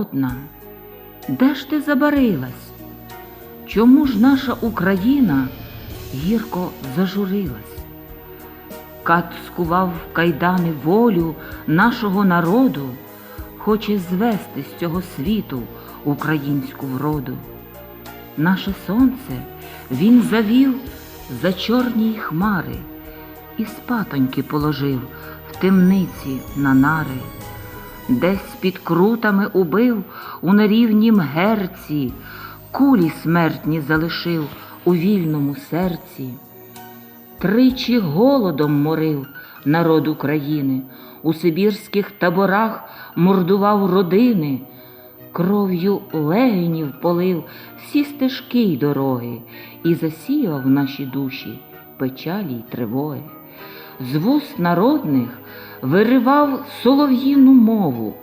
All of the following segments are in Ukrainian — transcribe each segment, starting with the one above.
народна, де ж ти забарилась? Чому ж наша Україна гірко зажурилась? Кат скував в кайдани волю нашого народу, хоче звести з цього світу українську вроду. Наше сонце він завів за чорні хмари і спатоньки положив в темниці на нари, десь під крутами убив у нерівнім герці, кулі смертні залишив у вільному серці. Тричі голодом морив народ України, у сибірських таборах мордував родини, кров'ю легенів полив всі стежки й дороги і засіяв в наші душі печалі й тривоги. З вуст народних виривав солов'їну мову,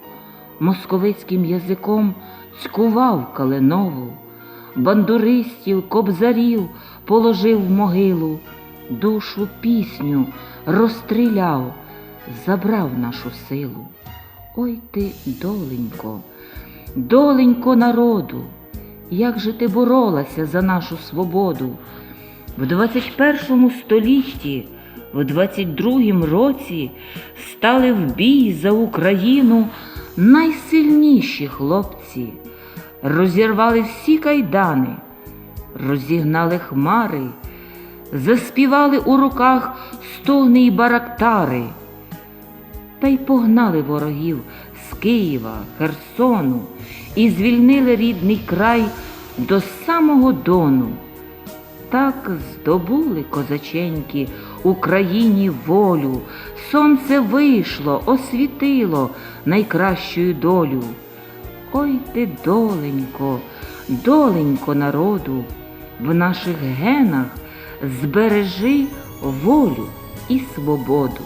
московицьким язиком цькував калинову, бандуристів, кобзарів положив в могилу, душу пісню розстріляв, забрав нашу силу. Ой ти, доленько, доленько народу, як же ти боролася за нашу свободу. В 21 столітті, в 22 році стали в бій за Україну найсильніші хлопці, розірвали всі кайдани, розігнали хмари, заспівали у руках стогни й барактари, та й погнали ворогів з Києва, Херсону і звільнили рідний край до самого Дону. Так здобули козаченьки Україні волю, сонце вийшло, освітило найкращою долю. Ой ти, доленько, доленько народу, в наших генах збережи волю і свободу.